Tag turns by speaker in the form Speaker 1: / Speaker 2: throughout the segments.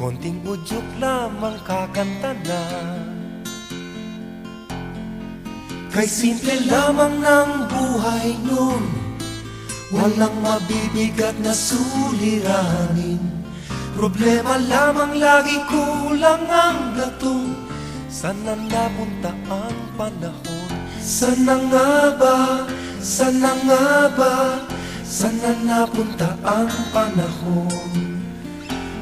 Speaker 1: Konting udyok lamang kakanta na. Kay simple lamang ng buhay nun Walang mabibigat na suliranin. Problema lamang lagi kulang ang gatong Sana napunta ang panahon? Sana nga ba, sana nga ba? Sana napunta ang panahon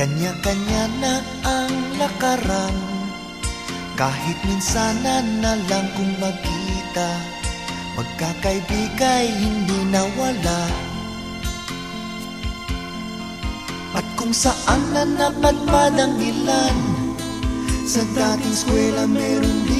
Speaker 2: Kanya-kanya na ang lakaran. Kahit minsanan na lang kung magkita Magkakaibigay hindi nawala. At kung saan na napadpad ang ilan Sa dating eskwela meron din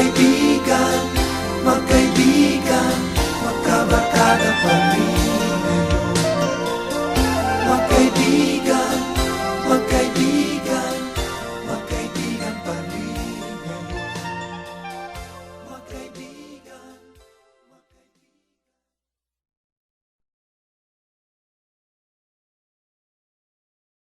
Speaker 1: baby.